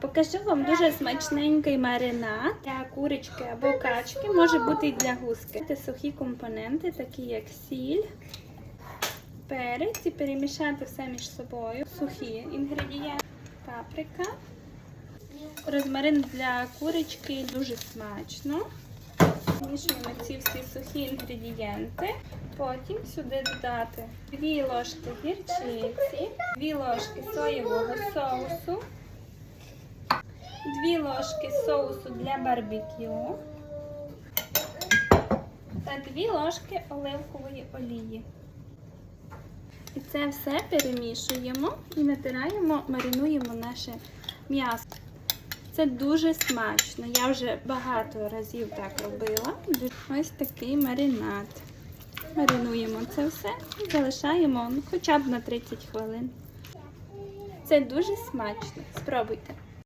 Покажу вам дуже смачненький маринад для курочки або качки, може бути і для гуски. Це сухі компоненти, такі як сіль, перець і перемішати все між собою. Сухі інгредієнти, паприка. Розмарин для курочки дуже смачно. Змішуємо ці всі сухі інгредієнти. Потім сюди додати 2 ложки гірчиці, 2 ложки соєвого соусу, 2 ложки соусу для барбекю та 2 ложки оливкової олії. І це все перемішуємо і натираємо, маринуємо наше м'ясо. Це дуже смачно. Я вже багато разів так робила. Ось такий маринад. Маринуємо це все і залишаємо ну, хоча б на 30 хвилин. Це дуже смачно. Спробуйте.